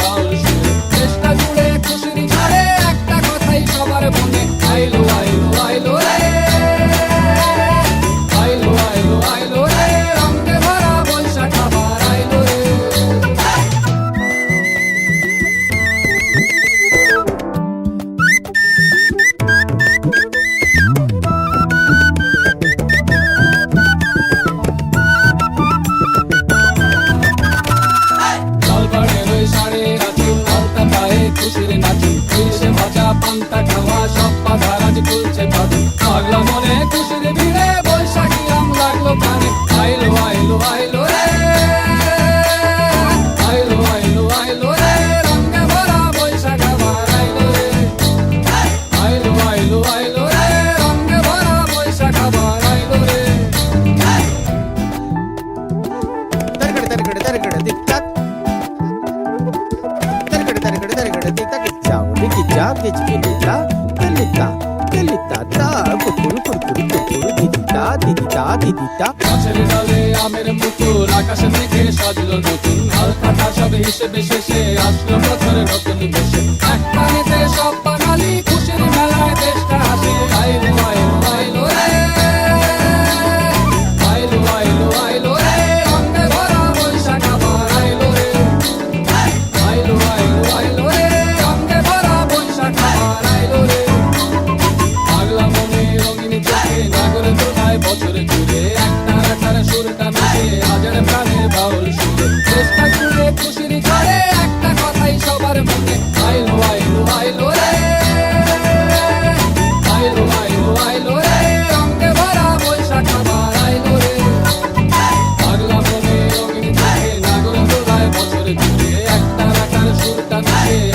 Paulo. চিন্তা খাওয়া সব পাধারাজ খুলছে পাগলা মনে খুশি వెజిటేబుల్లా తెలితా తెలితా తా కుక్కుడు కురుకుడు కుక్కుడు దిదితా దిదితా దిదితా মাছের জলে আমের মুকুল আকাশে থেকে সাজলো নতুন হালকা সব হিসেবে শেষে আসলো বছরে নতুন বেশে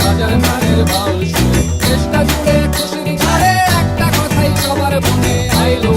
হাজার মানের বাউল চেষ্টা জুড়ে খুশির ছাড়ে একটা কথাই সবার মনে আইলো